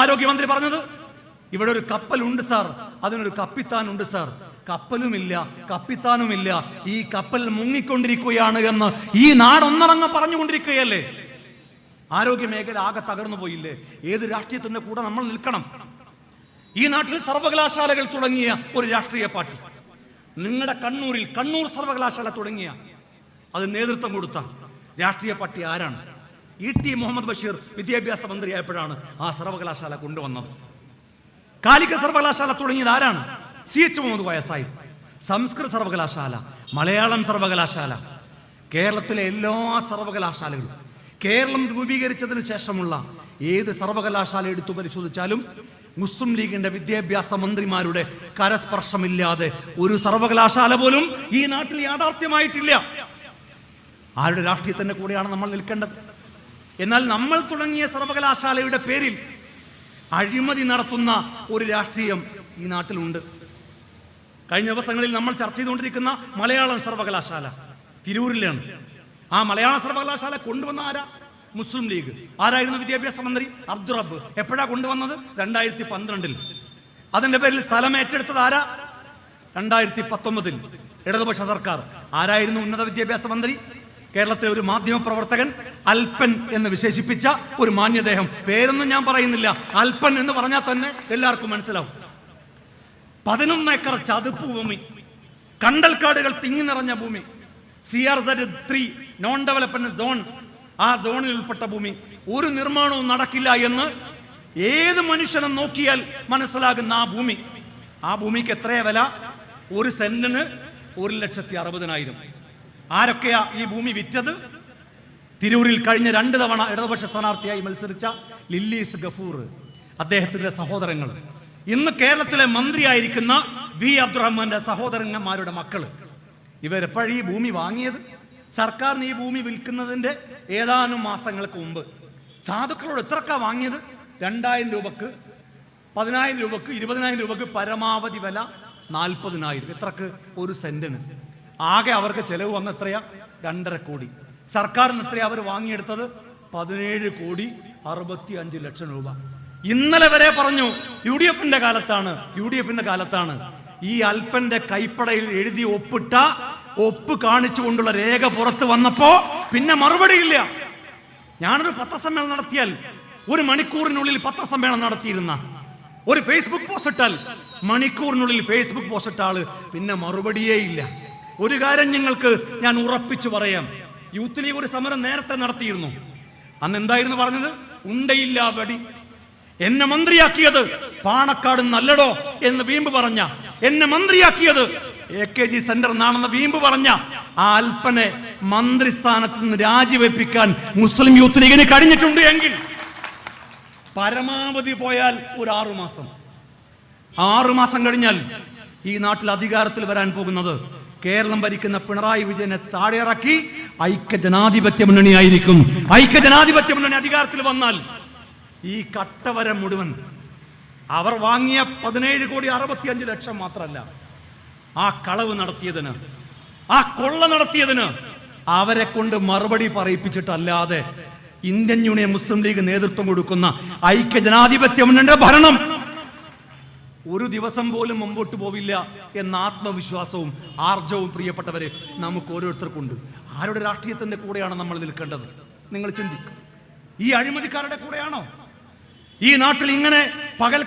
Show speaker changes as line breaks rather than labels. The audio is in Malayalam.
ആരോഗ്യമന്ത്രി പറഞ്ഞത്? ഇവിടെ ഒരു കപ്പലുണ്ട് സാർ. അതിനൊരു കപ്പിത്താനുണ്ട് സാർ. കപ്പലുമില്ല കപ്പിത്താനുമില്ല. ഈ കപ്പൽ മുങ്ങിക്കൊണ്ടിരിക്കുകയാണ് എന്ന് ഈ നാടൊന്നറങ്ങ പറഞ്ഞുകൊണ്ടിരിക്കുകയല്ലേ? ആരോഗ്യ മേഖല ആകെ തകർന്നു പോയില്ലേ? ഏത് രാഷ്ട്രീയത്തിന്റെ കൂടെ നമ്മൾ നിൽക്കണം? ഈ നാട്ടിൽ സർവകലാശാലകൾ തുടങ്ങിയ ഒരു രാഷ്ട്രീയ പാർട്ടി. നിങ്ങളുടെ കണ്ണൂരിൽ കണ്ണൂർ സർവകലാശാല തുടങ്ങിയ. അത് നേതൃത്വം കൊടുത്ത രാഷ്ട്രീയ പാർട്ടി ആരാണ്? ഇ ടി മുഹമ്മദ് ബഷീർ വിദ്യാഭ്യാസ മന്ത്രിയായപ്പോഴാണ് ആ സർവകലാശാല കൊണ്ടുവന്നത്. കാലിക സർവകലാശാല തുടങ്ങിയത് ആരാണ്? സി എച്ച് മുഹമ്മദ് വയസ്സായി സംസ്കൃത സർവകലാശാല മലയാളം സർവകലാശാല കേരളത്തിലെ എല്ലാ സർവകലാശാലകളും. കേരളം രൂപീകരിച്ചതിന് ശേഷമുള്ള ഏത് സർവകലാശാല എടുത്തു പരിശോധിച്ചാലും മുസ്ലിം ലീഗിന്റെ വിദ്യാഭ്യാസ മന്ത്രിമാരുടെ കരസ്പർശമില്ലാതെ ഒരു സർവകലാശാല പോലും ഈ നാട്ടിൽ യാഥാർത്ഥ്യമായിട്ടില്ല. ആരുടെ രാഷ്ട്രീയത്തിന്റെ കൂടെയാണ് നമ്മൾ നിൽക്കേണ്ടത്? എന്നാൽ നമ്മൾ തുടങ്ങിയ സർവകലാശാലയുടെ പേരിൽ അഴിമതി നടത്തുന്ന ഒരു രാഷ്ട്രീയം ഈ നാട്ടിലുണ്ട്. കഴിഞ്ഞ ദിവസങ്ങളിൽ നമ്മൾ ചർച്ച ചെയ്തുകൊണ്ടിരിക്കുന്ന മലയാളം സർവകലാശാല തിരൂരിലാണ്. ആ മലയാള സർവകലാശാല കൊണ്ടുവന്ന ആരാ? Muslim league. ആരായിരുന്നു വിദ്യാഭ്യാസ മന്ത്രി? അബ്ദുറബ് എപ്പോഴാ കൊണ്ടുവന്നത്? രണ്ടായിരത്തി പന്ത്രണ്ടിൽ അതിന്റെ പേരിൽ സ്ഥലം ഏറ്റെടുത്തത് ആരാ? രണ്ടായിരത്തി പത്തൊമ്പതിൽ ഇടതുപക്ഷ സർക്കാർ. ആരായിരുന്നു ഉന്നത വിദ്യാഭ്യാസ മന്ത്രി? കേരളത്തെ ഒരു മാധ്യമ പ്രവർത്തകൻ അൽപ്പൻ എന്ന് വിശേഷിപ്പിച്ച ഒരു മാന്യദേഹം. പേരൊന്നും ഞാൻ പറയുന്നില്ല. അൽപ്പൻ എന്ന് പറഞ്ഞാൽ തന്നെ എല്ലാവർക്കും മനസ്സിലാവും. പതിനൊന്ന് ഏക്കർ ചതുപ്പ് ഭൂമി കണ്ടൽക്കാടുകൾ തിങ്ങി നിറഞ്ഞ ഭൂമി C R Z three non development zone ആ സോണിൽ ഉൾപ്പെട്ട ഭൂമി. ഒരു നിർമ്മാണവും നടക്കില്ല എന്ന് ഏത് മനുഷ്യനും നോക്കിയാൽ മനസ്സിലാകുന്ന ആ ഭൂമി. ആ ഭൂമിക്ക് എത്രയാ വില? ഒരു സെന്റിന് ഒരു ലക്ഷത്തി അറുപതിനായിരം. ആരൊക്കെയാ ഈ ഭൂമി വിറ്റത്? തിരൂരിൽ കഴിഞ്ഞ രണ്ട് തവണ ഇടതുപക്ഷ സ്ഥാനാർത്ഥിയായി മത്സരിച്ച ലില്ലീസ് ഗഫൂർ അദ്ദേഹത്തിന്റെ സഹോദരങ്ങൾ. ഇന്ന് കേരളത്തിലെ മന്ത്രിയായിരിക്കുന്ന വി അബ്ദുറഹ്മാന്റെ സഹോദരന്മാരുടെ മക്കൾ ഇവരെപ്പോഴും ഈ ഭൂമി വാങ്ങിയത്? സർക്കാരിന് ഈ ഭൂമി വിൽക്കുന്നതിന്റെ ഏതാനും മാസങ്ങൾക്ക് മുമ്പ്. സാധുക്കളോട് എത്രക്ക വാങ്ങിയത്? രണ്ടായിരം രൂപക്ക് പതിനായിരം രൂപക്ക് ഇരുപതിനായിരം രൂപക്ക് പരമാവധി വില നാൽപ്പതിനായിരം. എത്രക്ക്? ഒരു സെന്റിന്. ആകെ അവർക്ക് ചെലവ് വന്ന എത്രയാ? രണ്ടര കോടി. സർക്കാരിന് എത്രയാ അവർ വാങ്ങിയെടുത്തത്? പതിനേഴ് കോടി അറുപത്തി അഞ്ച് ലക്ഷം രൂപ. ഇന്നലെ വരെ പറഞ്ഞു യു ഡി എഫിന്റെ കാലത്താണ് യു ഡി എഫിന്റെ കാലത്താണ്. ഈ അൽപ്പന്റെ കൈപ്പടയിൽ എഴുതി ഒപ്പിട്ട ഒപ്പ് കാണിച്ചു കൊണ്ടുള്ള രേഖ പുറത്ത് വന്നപ്പോ പിന്നെ മറുപടിയില്ല ഞാനൊരു പത്രസമ്മേളനം നടത്തിയാൽ ഒരു മണിക്കൂറിനുള്ളിൽ പത്രസമ്മേളനം നടത്തിയിരുന്ന ഒരു ഫേസ്ബുക്ക് പോസ്റ്റ് ഇട്ടാൽ മണിക്കൂറിനുള്ളിൽ ഫേസ്ബുക്ക് പോസ്റ്റ് ഇട്ട ആൾ പിന്നെ മറുപടിയേ ഇല്ല. ഒരു കാര്യം ഞങ്ങൾക്ക് ഞാൻ ഉറപ്പിച്ചു പറയാം. യൂത്ത് ലീഗ് ഒരു സമരം നേരത്തെ നടത്തിയിരുന്നു. അന്ന് എന്തായിരുന്നു പറഞ്ഞത്? ഉണ്ടയില്ല വടി. എന്നെ മന്ത്രിയാക്കിയത് പാണക്കാട് നല്ലടോ എന്ന് വീമ്പ് പറഞ്ഞ. എന്നെ മന്ത്രിയാക്കിയത് എ കെ ജി സെന്റർ എന്നാണെന്ന് വീമ്പ് പറഞ്ഞ. ആ അൽപ്പനെ മന്ത്രിസ്ഥാനത്ത് നിന്ന് രാജിവെപ്പിക്കാൻ മുസ്ലിം യൂത്ത് ലീഗിന് കഴിഞ്ഞിട്ടുണ്ട് എങ്കിൽ പരമാവധി പോയാൽ ഒരു ആറുമാസം ആറുമാസം ആറു മാസം കഴിഞ്ഞാൽ ഈ നാട്ടിൽ അധികാരത്തിൽ വരാൻ പോകുന്നത് കേരളം ഭരിക്കുന്ന പിണറായി വിജയനെ താഴെയിറക്കി ഐക്യ ജനാധിപത്യ മുന്നണി ആയിരിക്കും ഐക്യ ജനാധിപത്യ മുന്നണി അധികാരത്തിൽ വന്നാൽ ഈ കട്ടവര മുഴുവൻ അവർ വാങ്ങിയ പതിനേഴ് കോടി അറുപത്തിയഞ്ച് ലക്ഷം മാത്രമല്ല ആ കളവ് നടത്തിയതിന് ആ കൊള്ള നടത്തിയതിന് അവരെ കൊണ്ട് മറുപടി പറയിപ്പിച്ചിട്ടല്ലാതെ ഇന്ത്യൻ യൂണിയൻ മുസ്ലിം ലീഗ് നേതൃത്വം കൊടുക്കുന്ന ഐക്യ ജനാധിപത്യ മുന്നണിയുടെ ഭരണം ഒരു ദിവസം പോലും മുമ്പോട്ട് പോവില്ല എന്ന ആത്മവിശ്വാസവും ആർജവും പ്രിയപ്പെട്ടവരെ നമുക്ക് ഓരോരുത്തർക്കുണ്ട്. ആരുടെ രാഷ്ട്രീയത്തിന്റെ കൂടെയാണ് നമ്മൾ നിൽക്കേണ്ടത്? നിങ്ങൾ ചിന്തിക്കും. ഈ അഴിമതിക്കാരുടെ കൂടെയാണോ? ഈ നാട്ടിൽ ഇങ്ങനെ പകൽ